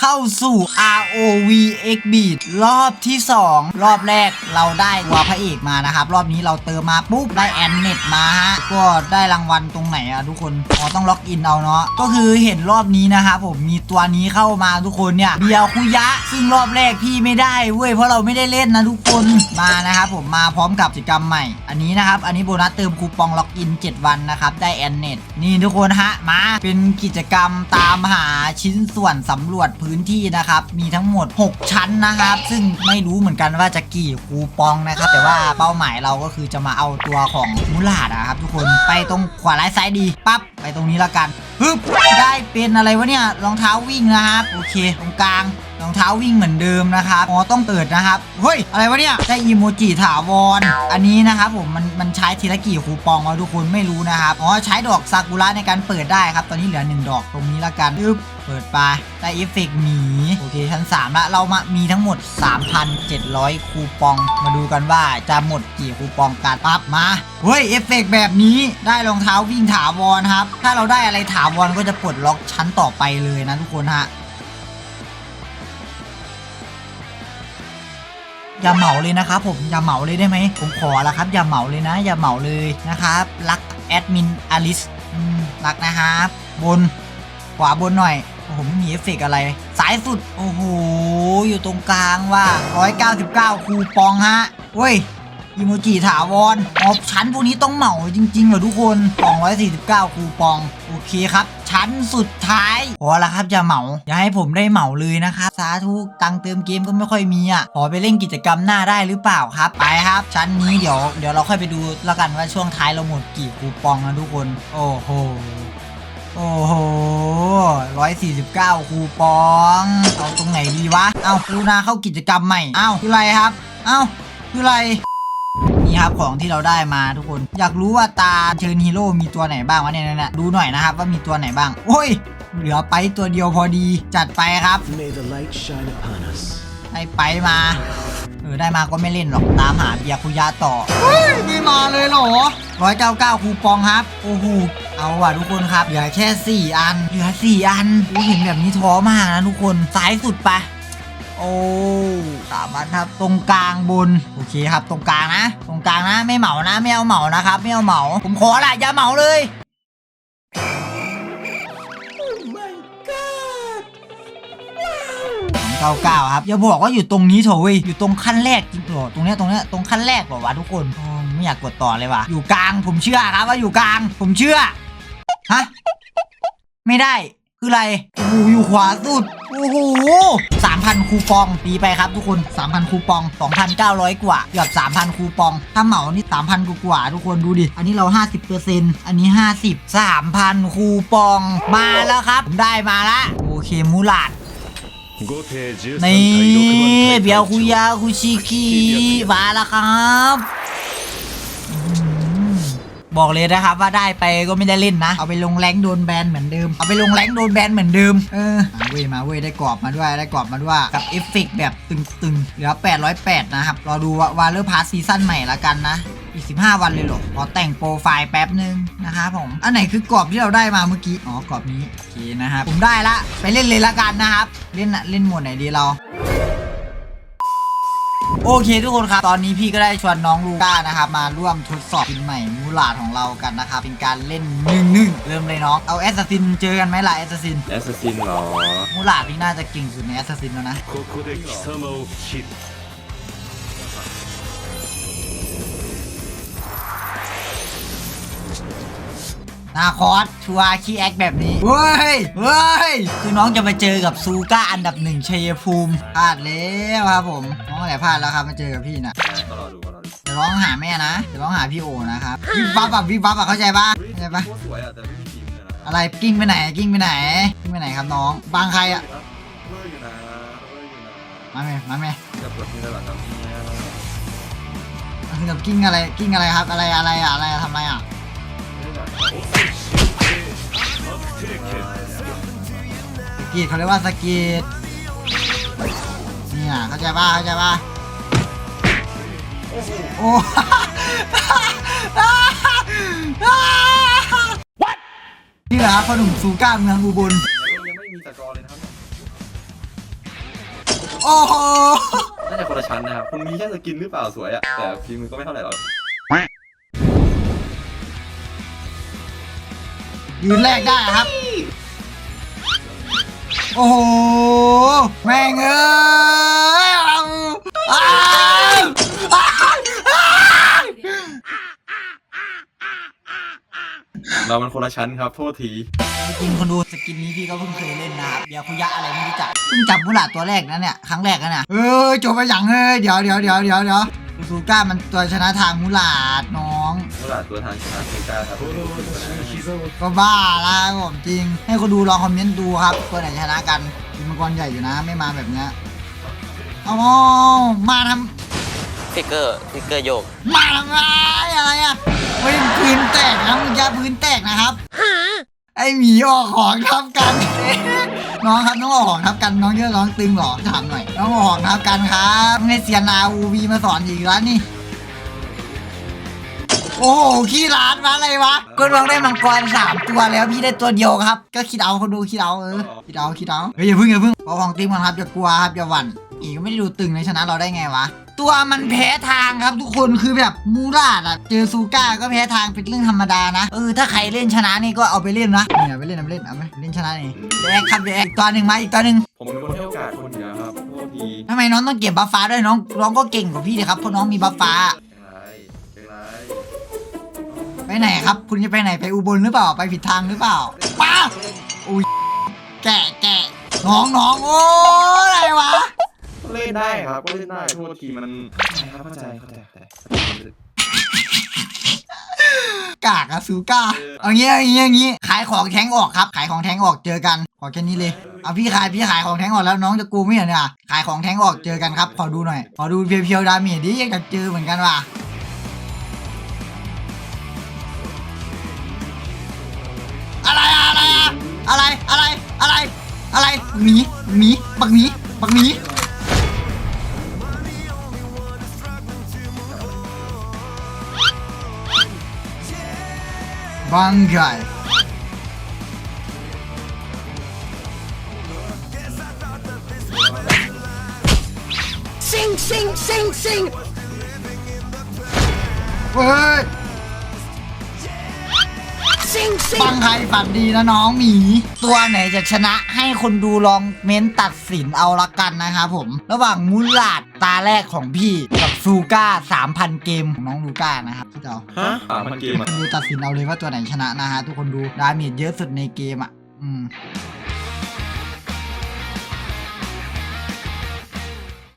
เข้าสู่ ROV X Beat รอบที่ 2 รอบแรกเราได้ตัวพระเอกมานะครับ รอบนี้เราเติมมาปุ๊บ ได้แอนเน็ตมาฮะ ก็ได้รางวัลตรงไหนอะทุกคนอ๋อต้องล็อกอินเอาเนาะก็คือเห็นรอบนี้นะครับผมมีตัวนี้เข้ามาทุกคนเนี่ยเบียวคุยะ ซึ่งรอบแรกพี่ไม่ได้เว้ยเพราะเราไม่ได้เล่นนะทุกคนมานะครับผมมาพร้อมกับกิจกรรมใหม่ อันนี้นะครับอันนี้โบนัสเติมคูปองล็อกอิน 7 วันนะครับได้แอนเน็ตนี่ทุกคนฮะมาเป็นกิจกรรมตามหาชิ้นส่วนสำรวจพื้นที่นะครับ มีทั้งหมด 6 ชั้นนะครับ ซึ่งไม่รู้เหมือนกันว่าจะกี่คูปองนะครับ แต่ว่าเป้าหมายเราก็คือจะมาเอาตัวของมูลาดนะครับ ทุกคนไปตรงขวาร้ายซ้ายดีปั๊บไปตรงนี้ละกัน ฮึบได้เป็นอะไรวะเนี่ยรองเท้าวิ่งนะครับโอเค ตรงกลางรองเท้าวิ่งเหมือนเดิมนะครับอ๋อต้องเปิดนะครับเฮ้ยอะไรวะเนี่ยได้อีโมจิถาวรอันนี้นะครับผมมันมันใช้ทีละกี่คูปองวะทุกคนไม่รู้นะครับอ๋อใช้ดอกซากุระในการเปิดได้ครับ ตอนนี้เหลือ 1 ดอกตรงนี้ละกันอึ๊บเปิดไปได้เอฟเฟกต์หมีโอเคชั้น3ละเรามามีทั้งหมด 3,700 คูปอง มาดูกันว่าจะหมดกี่คูปองกันปั๊บมาเฮ้ยเอฟเฟกต์แบบนี้ได้รองเท้าวิ่งถาวรครับถ้าเราได้อะไรถาวรก็จะปลดล็อกชั้นต่อไปเลยนะทุกคนฮะอย่าเหมาเลยนะครับผมอย่าเหมาเลยได้ไหมผมขอล้วครับ อย่าเหมาเลยนะ อย่าเหมาเลยนะครับรักแอดมินอลิสรักนะครับบนขวาบนหน่อยโอ้โหไม่มีเอฟเฟกอะไร สายสุด โอ้โห อยู่ตรงกลางว่า 199 คูปองฮะเว้ย อีโมจิถาวรอ๋อชั้นพวกนี้ต้องเหมาจริงๆเหรอทุกคน 249 คูปอง โอเคครับ ชั้นสุดท้ายพอละครับอย่าเหมา อย่าให้ผมได้เหมาเลยนะครับสาธุตังเติมเกมก็ไม่ค่อยมีอะ ขอไปเล่นกิจกรรมหน้าได้หรือเปล่าครับ ไปครับ ชั้นนี้เดี๋ยวเดี๋ยวเราค่อยไปดูแล้วกันว่าช่วงท้ายเราหมดกี่คูปองนะทุกคน โอ้โหโอ้โหร้อยสี่สิบเก้าคูปอง เอาตรงไหนดีวะ เอากรุณาเข้ากิจกรรมใหม่ เอาคืออะไรครับ เอาคืออะไร นี่ครับของที่เราได้มาทุกคน อยากรู้ว่าตาเชิญฮีโร่มีตัวไหนบ้างวะเนี่ยเนี่ยดูหน่อยนะครับว่ามีตัวไหนบ้าง โอ้ย เหลือไปตัวเดียวพอดีจัดไปครับ May the light shine upon us. ได้ไปมาเออได้มาก็ไม่เล่นหรอกตามหาเบียร์คุยาต่อ เฮ้ยไม่มาเลยเหรอร้อยเก้าเก้าคูปองครับ โอ้โหเอาว่ะทุกคนครับ เหลือแค่ 4 อัน เหลือ 4 อันอู้เห็นแบบนี้ท้อมากนะทุกคน สายสุดไปะ โอ้สามอันครับตรงกลางบนโอเคครับตรงกลางนะ ตรงกลางนะไม่เหมานะไม่เอาเหมานะครับไม่เอาเหมาผมขอละอย่าเหมาเลยเก้าเก้าครับอย่าบอกว่าอยู่ตรงนี้โถเว้ยอยู่ตรงขั้นแรกจริงเหรอตรงเนี้ยตรงเนี้ยตรงขั้นแรกเหรอวะทุกคนอ๋อไม่อยากกดต่อเลยว่ะอยู่กลางผมเชื่อครับว่าอยู่กลาง ผมเชื่อฮะไม่ได้คืออะไรโอ้โหอยู่ขวาสุด โอ้โห3,000 คูปองปีไปครับทุกคน 3,000 คูปอง 2,900 กว่าเกือบ3,000 คูปอง ถ้าเหมานี่ 3,000 กว่ากว่าทุกคนดูดิ อันนี้เรา 50%อันนี้ 50 3,000 คูปอง มาแล้วครับ ได้มาละโอเคมูลาดนี่เบียวคุยาคุชิกิมาแล้วครับ บอกเลยนะครับว่าได้ไปก็ไม่ได้เล่นนะ เอาไปลงแรงโดนแบนเหมือนเดิม เอาไปลงแรงโดนแบนเหมือนเดิม เออมาเว้ยมาเว้ยได้กรอบมาด้วยได้กรอบมาด้วยกับเอฟเฟกแบบตึงๆเหลือ 808 นะครับ รอดูวาเลอร์พาร์ซีซั่นใหม่ละกันนะอีก 15 วันเลยหรอขอแต่งโปรไฟล์แป๊บนึงนะครับผม อันไหนคือกรอบที่เราได้มาเมื่อกี้ อ๋อกรอบนี้ โอเคนะครับ ผมได้ละ ไปเล่นเลยละกันนะครับ เล่นนะเล่นหมดไหนดีเรา โอเคทุกคนครับ ตอนนี้พี่ก็ได้ชวนน้องลูก้านะครับ มาร่วมทดสอบทีมใหม่มูลาดของเรากันนะครับ เป็นการเล่นหนึ่งหนึ่งเริ่มเลยน้อง เอาแอสซัสซินเจอกันไหมล่ะแอสซัสซิน แอสซัสซินเหรอ มูลาดนี่น่าจะเก่งสุดในแอสซัสซินแล้วนะ นาคอสชัวร์คีแอคแบบนี้เฮ้ยเฮ้ยคือน้องจะมาเจอกับซูก้าอันดับหนึ่งชัยภูมิพลาดแล้วครับผมน้องอะไรพลาดแล้วครับมาเจอกับพี่นะก็รอดูก็รอดูเดี๋ยวร้องหาแม่นะเดี๋ยวร้องหาพี่โอนะครับวิบวับอะวิบวับอะเข้าใจปะเข้าใจปะโคตรสวยอะแต่ไม่มีทีมเลยนะอะไรกิ้งไปไหนกิ้งไปไหนกิ้งไปไหนครับน้องบางใครอะเวอร์อยู่นะเวอร์อยู่นะมาไหมมาไหมจะปวดที่ระดับนี้กับกิ้งอะไรกิ้งอะไรครับอะไรอะไรอะอะไรทำอะไรอะ สกีดเขาเรียกว่าสกีดเนี่ยเข้าใจป่ะเข้าใจป่ะโอ้ นี่แหละครับพ่อหนุ่มซูก้าเมืองอุบลยังไม่มีตะกอเลยนะครับโอ้โห น่าจะคนละชั้นนะครับคุณมีแค่สกินหรือเปล่าสวยอะแต่ฝีมือก็ไม่เท่าไหร่หรอก ยืนแรกได้ครับ โอ้โห แม่งเอ้ยอ้าวอ้าวเรามันคนละชั้นครับ โทษที จริงคนดูสกินนี้พี่ก็เพิ่งเคยเล่นนะครับเดี๋ยวคุยะอะไรไม่รู้จักเพิ่งจับมุลาตัวแรกนะเนี่ย ครั้งแรกนะเนี่ยเออจบไปอย่างเฮ้ยเดี๋ยวเดี๋ยวเดี๋ยวเดี๋ยวเดี๋ยวซูก้ามันตัวชนะทางมุลาดน้อง เมื่อตัวทางชนะเซกาครับก็บ้าละผมจริง ให้คนดูลองคอมเมนต์ดูครับตัวไหนชนะกันเป็มังกรใหญ่อยู่นะไม่มาแบบเนี้ยเอามาทำฟิกเกอร์ฟิกเกอร์โยกมาทำอะไรอะไรอะเฮ้พื้นแตกนะมึงจะพื้นแตกนะครับไอหมีออกของทับกัน น้องครับน้องออกของทับกันน้องเยอะร้องตึงหรอถามหน่อยน้องออกของทับกันครับไม่เสียนาอูวีมาสอนอีกแล้วนี่ โอ้โหขี้ร้านมาอะไรวะก็ลองได้มังกรสามตัวแล้วพี่ได้ตัวเดียวครับ ก็คิดเอาคนดูคิดเอาเออคิดเอาคิดเอาเฮ้ยอย่าพึ่งอย่าพึ่งเอาของตีมกันครับอย่ากลัวครับอย่าหวั่นอีกก็ไม่ได้ดูตึงเลยชนะเราได้ไงวะตัวมันแพ้ทางครับทุกคนคือแบบมูราดอะเจอซูก้าก็แพ้ทางเป็นเรื่องธรรมดานะเออถ้าใครเล่นชนะนี่ก็เอาไปเล่นนะเนี่ยไปเล่นเอาไปเล่นเอาไปเล่นชนะนี่แดกครับแดกอีกตัวหนึ่งมาอีกตัวหนึ่งผมเป็นคนให้โอกาสคนเหนือครับโทษทีทำไมน้องต้องเก็บบัฟฟ้าด้วยน้องน้องก็เก่งกว่าพี่เลยครับเพราะน้องมีบัฟฟ้า ไปไหนครับ คุณจะไปไหนไปอุบลหรือเปล่าไปผิดทางหรือเปล่าป้าอุ้ยแกะแกะน้องน้องโอ้อะไรวะเล่นได้ครับก็เล่นได้โทษทีมันเข้าใจครับเข้าใจเข้าใจเข้าใจกากอะซูก้าเอางี้เอางี้เอางี้ขายของแทงออกครับ ขายของแทงออกเจอกัน ขอแค่นี้เลยเอาพี่ขายพี่ขายของแทงออกแล้วน้องจะกูไม่เหรอเนี่ยขายของแทงออกเจอกันครับ ขอดูหน่อยขอดูเพียวๆดาเมจดิอยากเจอเหมือนกันว่ะ อะไรหมีหมีบักหมีบักหมีบังไก่ซิงซิงซิงซิงเฮ้ย ซิงซิงฟังใครฝันดีนะน้องหมี ตัวไหนจะชนะให้คนดูลองเม้นตัดสินเอาละกันนะครับผม ระหว่างมูลาดตาแรกของพี่กับซูก้า3,000 เกมของน้องลูก้านะครับพี่เจ้าฮะสามพันเกมคนดูตัดสินเอาเลยว่าตัวไหนชนะนะฮะทุกคนดูดาเมจเยอะสุดในเกมอะ อืม